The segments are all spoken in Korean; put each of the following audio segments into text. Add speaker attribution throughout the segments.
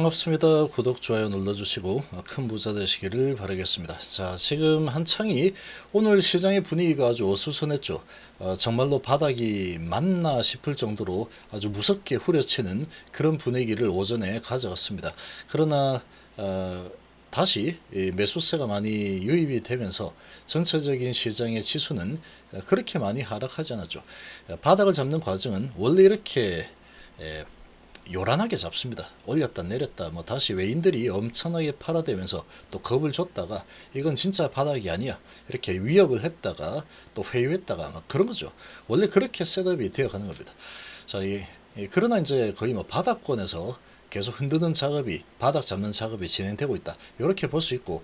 Speaker 1: 반갑습니다. 구독, 좋아요 눌러주시고 큰 부자 되시기를 바라겠습니다. 자, 지금 한창이 오늘 시장의 분위기가 아주 어수선했죠. 어, 정말로 바닥이 맞나 싶을 정도로 아주 무섭게 후려치는 그런 분위기를 오전에 가져갔습니다. 그러나 어, 다시 이 매수세가 많이 유입이 되면서 전체적인 시장의 지수는 그렇게 많이 하락하지 않았죠. 바닥을 잡는 과정은 원래 이렇게 에, 요란하게 잡습니다. 올렸다 내렸다 뭐 다시 외인들이 엄청나게 팔아대면서 또 겁을 줬다가 이건 진짜 바닥이 아니야 이렇게 위협을 했다가 또 회유했다가 막 그런 거죠. 원래 그렇게 셋업이 되어 가는 겁니다. 자, 이, 이 그러나 이제 거의 뭐 바닥권에서 계속 흔드는 작업이 바닥 잡는 작업이 진행되고 있다. 이렇게 볼 수 있고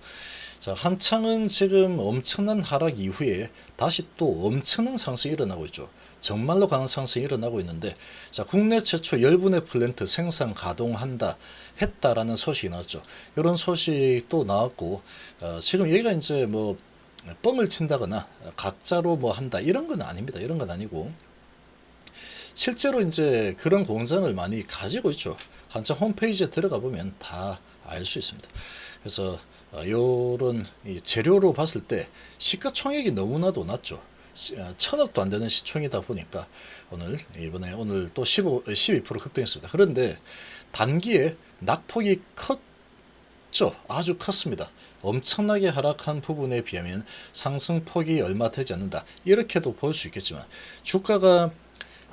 Speaker 1: 자, 한창은 지금 엄청난 하락 이후에 다시 또 엄청난 상승이 일어나고 있죠. 정말로 강한 상승이 일어나고 있는데, 자, 국내 최초 열분의 플랜트 생산 가동한다, 했다라는 소식이 나왔죠. 이런 소식도 나왔고, 어, 지금 얘가 이제 뭐, 뻥을 친다거나, 가짜로 뭐 한다, 이런 건 아닙니다. 이런 건 아니고, 실제로 이제 그런 공장을 많이 가지고 있죠. 한창 홈페이지에 들어가 보면 다 알 수 있습니다. 그래서 어, 요런 이 재료로 봤을 때 시가총액이 너무나도 낮죠. 시- 어, 천억도 안 되는 시총이다 보니까 오늘 이번에 오늘 또 15, 12% 급등했습니다. 그런데 단기에 낙폭이 컸죠. 아주 컸습니다. 엄청나게 하락한 부분에 비하면 상승폭이 얼마 되지 않는다. 이렇게도 볼 수 있겠지만 주가가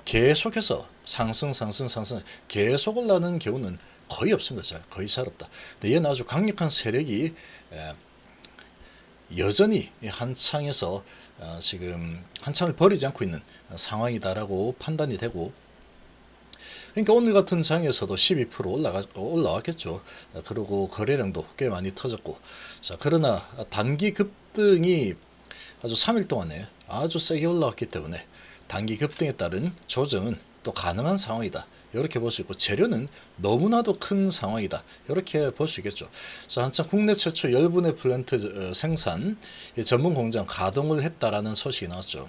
Speaker 1: 계속해서 상승 상승 상승 계속 올라가는 경우는 거의 없습니다. 잘, 거의 잘 없다. 근데 얘는 아주 강력한 세력이 에, 여전히 이 한창에서 어, 지금 한창을 버리지 않고 있는 상황이다라고 판단이 되고 그러니까 오늘 같은 장에서도 12% 올라가 올라왔겠죠. 어, 그리고 거래량도 꽤 많이 터졌고 자 그러나 단기 급등이 아주 3일 동안에 아주 세게 올라왔기 때문에 단기 급등에 따른 조정은 또 가능한 상황이다. 이렇게 볼 수 있고 재료는 너무나도 큰 상황이다. 이렇게 볼 수 있겠죠. 자, 한창 국내 최초 열분의 플랜트 어, 생산 이 전문 공장 가동을 했다라는 소식이 나왔죠.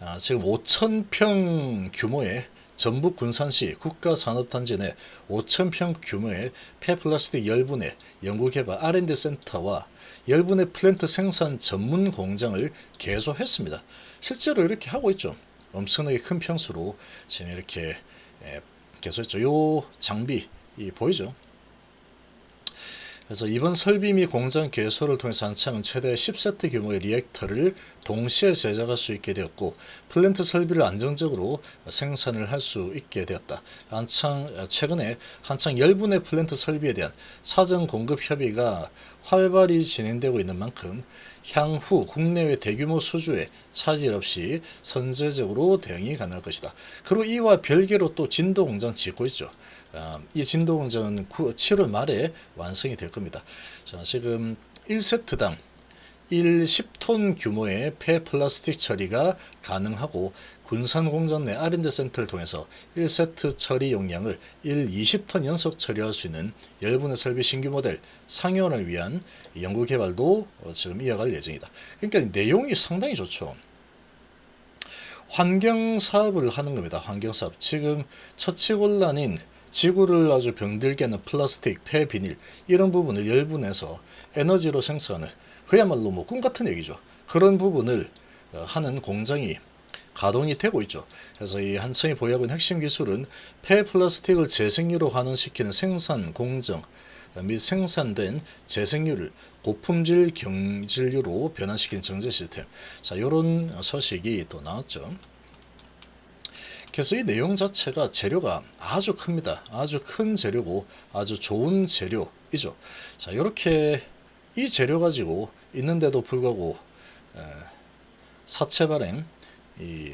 Speaker 1: 아, 지금 5,000평 규모의 전북 군산시 국가산업단지 내 5,000평 규모의 폐플라스틱 열분의 연구개발 R&D 센터와 열분의 플랜트 생산 전문 공장을 개소했습니다. 실제로 이렇게 하고 있죠. 엄청나게 큰 평수로 지금 이렇게 에, 개소했죠. 요 장비 이 보이죠? 그래서 이번 설비 및 공장 개소를 통해서 한창은 최대 10세트 규모의 리액터를 동시에 제작할 수 있게 되었고 플랜트 설비를 안정적으로 생산을 할 수 있게 되었다. 한창 최근에 한창 열분의 플랜트 설비에 대한 사전 공급 협의가 활발히 진행되고 있는 만큼 향후 국내외 대규모 수주에 차질 없이 선제적으로 대응이 가능할 것이다. 그리고 이와 별개로 또 진도 공장 짓고 있죠. 아, 이 진도 공장은 7월 말에 완성이 될 겁니다. 자, 지금 1세트당 1 10톤 규모의 폐플라스틱 처리가 가능하고 군산 공장 내 R&D 센터를 통해서 1세트 처리 용량을 1 20톤 연속 처리할 수 있는 열분의 설비 신규 모델 상용화를 위한 연구 개발도 어, 지금 이어갈 예정이다. 그러니까 내용이 상당히 좋죠. 환경 사업을 하는 겁니다. 환경 사업. 지금 처치곤란인 지구를 아주 병들게 하는 플라스틱, 폐, 비닐 이런 부분을 열분해서 에너지로 생산하는 그야말로 뭐 꿈 같은 얘기죠. 그런 부분을 어, 하는 공장이 가동이 되고 있죠. 그래서 이 보유하고 있는 핵심 기술은 폐 플라스틱을 재생유로 환원시키는 생산 공정 및 생산된 재생유를 고품질 경질유로 변환시키는 정제 시스템. 자, 요런 소식이 또 나왔죠. 그래서 이 내용 자체가 재료가 아주 큽니다. 아주 큰 재료고 아주 좋은 재료이죠. 자, 이렇게 이 재료 가지고 있는데도 불구하고 에, 사채 발행 이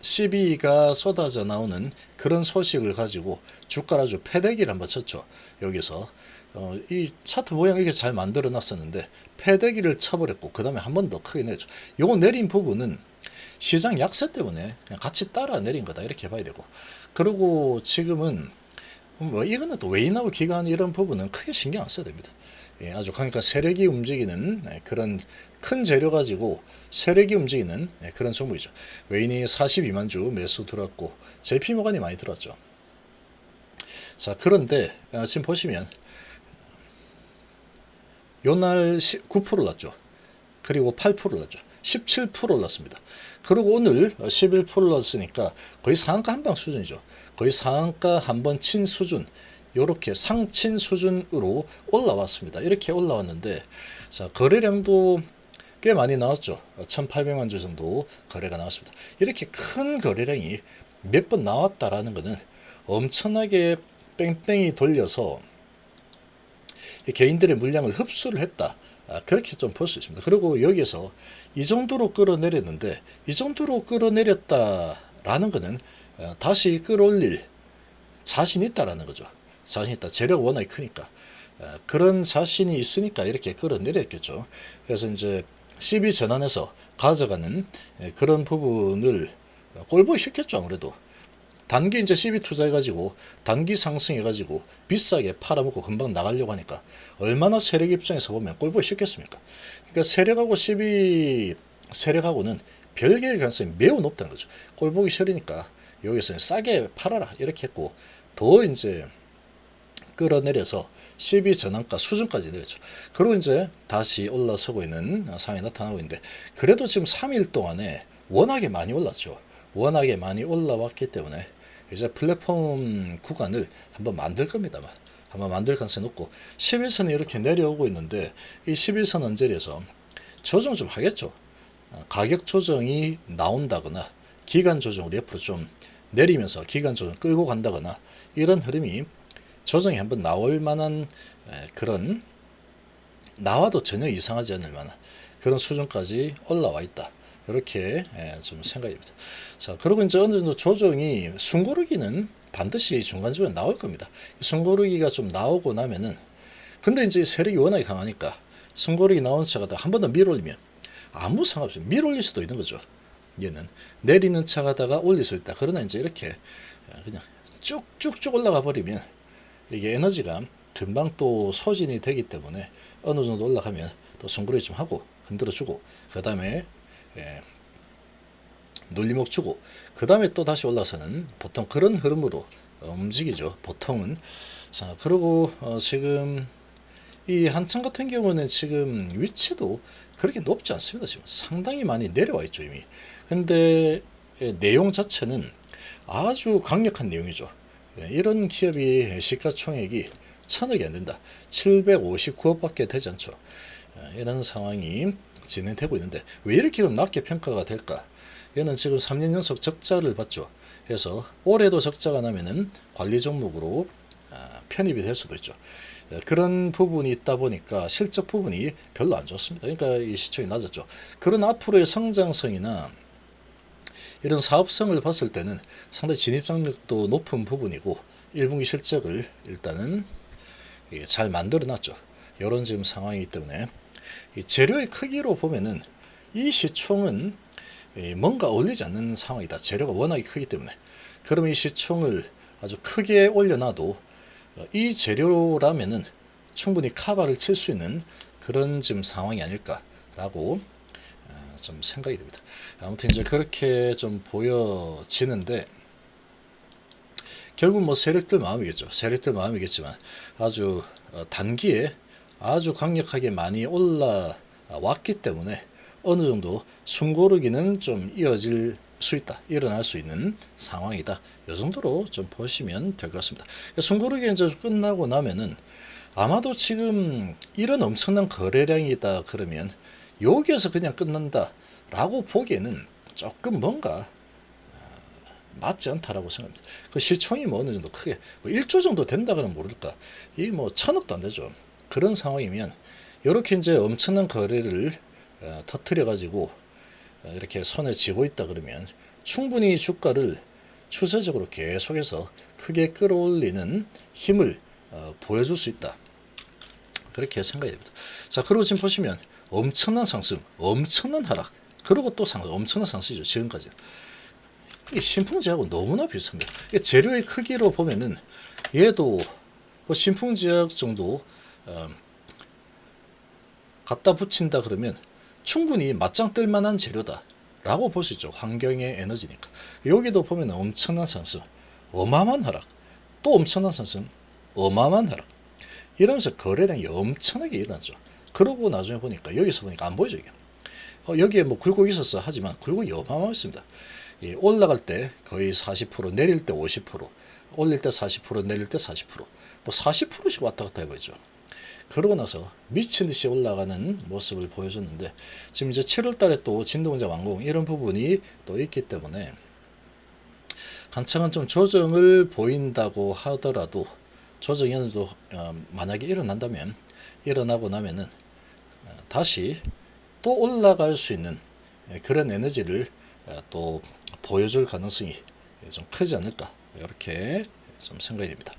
Speaker 1: 시비가 쏟아져 나오는 그런 소식을 가지고 주가를 아주 패대기를 한번 쳤죠. 여기서 어, 이 차트 모양 이렇게 잘 만들어 놨었는데 패대기를 쳐버렸고 그 다음에 한 번 더 크게 내죠. 요거 내린 부분은 시장 약세 때문에 같이 따라 내린 거다 이렇게 봐야 되고 그리고 지금은 뭐 이거는 또 외인하고 기관 이런 부분은 크게 신경 안 써야 됩니다. 예, 아주 그러니까 세력이 움직이는 네, 그런 큰 재료 가지고 세력이 움직이는 네, 그런 종목이죠. 외인이 42만 주 매수 들어왔고 JP 모간이 많이 들어왔죠. 자, 그런데 어, 지금 보시면 요날 9% 올랐죠. 그리고 8% 올랐죠. 17% 올랐습니다. 그리고 오늘 11% 올랐으니까 거의 상한가 한방 수준이죠. 거의 상한가 한 번 친 수준. 요렇게 상친 수준으로 올라왔습니다. 이렇게 올라왔는데 자, 거래량도 꽤 많이 나왔죠. 1,800만 주 정도 거래가 나왔습니다. 이렇게 큰 거래량이 몇 번 나왔다라는 것은 엄청나게 뺑뺑이 돌려서 이 개인들의 물량을 흡수를 했다. 아, 그렇게 좀 볼 수 있습니다. 그리고 여기에서 이 정도로 끌어내렸는데 이 정도로 끌어내렸다라는 것은 어, 다시 끌어올릴 자신이 있다라는 거죠. 자신 있다. 재료가 워낙에 크니까. 어, 그런 자신이 있으니까 이렇게 끌어내렸겠죠. 그래서 이제 12 전환해서 가져가는 예, 그런 부분을 꼴보기 싫겠죠. 아무래도. 단기 이제 CB 투자해가지고 단기 상승해가지고 비싸게 팔아먹고 금방 나가려고 하니까 얼마나 세력 입장에서 보면 꼴보기 싫겠습니까? 그러니까 세력하고 CB 세력하고는 별개일 가능성이 매우 높다는 거죠. 꼴보기 싫으니까 여기서 싸게 팔아라 이렇게 했고 더 이제 끌어내려서 12 전환가 수준까지 내렸죠. 그리고 이제 다시 올라서고 있는 상황이 나타나고 있는데 그래도 지금 3일 동안에 워낙에 많이 올랐죠. 워낙에 많이 올라왔기 때문에 이제 플랫폼 구간을 한번 만들 겁니다만 한번 만들 가능성이 높고 11선이 이렇게 내려오고 있는데 이 11선 언저리에서 조정 좀 하겠죠. 어, 가격 조정이 나온다거나 기간 조정을 옆으로 좀 내리면서 기간 조정 끌고 간다거나 이런 흐름이 조정이 한번 나올 만한 에, 그런 나와도 전혀 이상하지 않을 만한 그런 수준까지 올라와 있다. 이렇게 예, 좀 생각입니다. 자, 그리고 이제 어느 정도 조정이 숨고르기는 반드시 중간중간 나올 겁니다. 숨고르기가 좀 나오고 나면은 근데 이제 세력이 워낙에 강하니까 숨고르기 나온 차가 한 번 더 밀올리면 아무 상관없어요. 밀올릴 수도 있는 거죠. 얘는 내리는 차 가다가 올릴 수 있다. 그러나 이제 이렇게 그냥 쭉쭉쭉 올라가 버리면 이게 에너지가 금방 또 소진이 되기 때문에 어느 정도 올라가면 또 숨고르기 좀 하고 흔들어 주고 그 다음에 예, 눌림목 주고 그 다음에 또 다시 올라서는 보통 그런 흐름으로 움직이죠. 보통은 자 그리고 어, 지금 이 한창 같은 경우는 지금 위치도 그렇게 높지 않습니다. 지금 상당히 많이 내려와 있죠 이미. 근데 예, 내용 자체는 아주 강력한 내용이죠. 예, 이런 기업이 시가총액이 천억이 안 된다. 759억밖에 되지 않죠. 예, 이런 상황이 진행되고 있는데 왜 이렇게 낮게 평가가 될까? 얘는 지금 3년 연속 적자를 봤죠. 그래서 올해도 적자가 나면은 관리 종목으로 아, 편입이 될 수도 있죠. 예, 그런 부분이 있다 보니까 실적 부분이 별로 안 좋습니다. 그러니까 이 시총이 낮았죠. 그런 앞으로의 성장성이나 이런 사업성을 봤을 때는 상당히 진입장력도 높은 부분이고 1분기 실적을 일단은 예, 잘 만들어 놨죠. 이런 지금 상황이기 때문에 이 재료의 크기로 보면은 이 시총은 이 뭔가 어울리지 않는 상황이다. 재료가 워낙에 크기 때문에. 그럼 이 시총을 아주 크게 올려놔도 어, 이 재료라면은 충분히 카바를 칠 수 있는 그런 지금 상황이 아닐까라고 어, 좀 생각이 듭니다. 아무튼 이제 그렇게 좀 보여지는데 결국 뭐 세력들 마음이겠죠. 세력들 마음이겠지만 아주 어, 단기에 아주 강력하게 많이 올라왔기 때문에 어느 정도 숨고르기는 좀 이어질 수 있다. 일어날 수 있는 상황이다. 이 정도로 좀 보시면 될 것 같습니다. 숨고르기 이제 끝나고 나면은 아마도 지금 이런 엄청난 거래량이다 그러면 여기에서 그냥 끝난다 라고 보기에는 조금 뭔가 맞지 않다라고 생각합니다. 그 시총이 뭐 어느 정도 크게 뭐 1조 정도 된다 그러면 모를까. 이 뭐 천억도 안 되죠. 그런 상황이면 이렇게 이제 엄청난 거래를 어, 터트려 가지고 어, 이렇게 손에 쥐고 있다 그러면 충분히 주가를 추세적으로 계속해서 크게 끌어올리는 힘을 어, 보여줄 수 있다. 그렇게 생각이 됩니다. 자, 그리고 지금 보시면 엄청난 상승, 엄청난 하락, 그리고 또 상승, 엄청난 상승이죠. 지금까지. 이 신풍제하고 너무나 비슷합니다. 이 재료의 크기로 보면은 얘도 뭐 신풍제약 정도 어, 갖다 붙인다 그러면 충분히 맞짱 뜰 만한 재료다 라고 볼 수 있죠. 환경의 에너지니까. 여기도 보면 엄청난 상승, 어마어마한 하락. 또 엄청난 상승, 어마어마한 하락. 이러면서 거래량이 엄청나게 일어났죠. 그러고 나중에 보니까 여기서 보니까 안 보이죠 이게. 어, 여기에 뭐 굴곡 있었어 하지만 굴곡이 어마어마했습니다. 예, 올라갈 때 거의 40%, 내릴 때 50%, 올릴 때 40%, 내릴 때 40%, 뭐 40%씩 왔다 갔다 해버렸죠. 그러고 나서 미친 듯이 올라가는 모습을 보여줬는데 지금 이제 7월 달에 또 진동자 완공 이런 부분이 또 있기 때문에 한창은 좀 조정을 보인다고 하더라도 조정이 어느 정도 어, 만약에 일어난다면 일어나고 나면은 어, 다시 또 올라갈 수 있는 예, 그런 에너지를 어, 또 보여줄 가능성이 좀 크지 않을까 이렇게 좀 생각이 됩니다.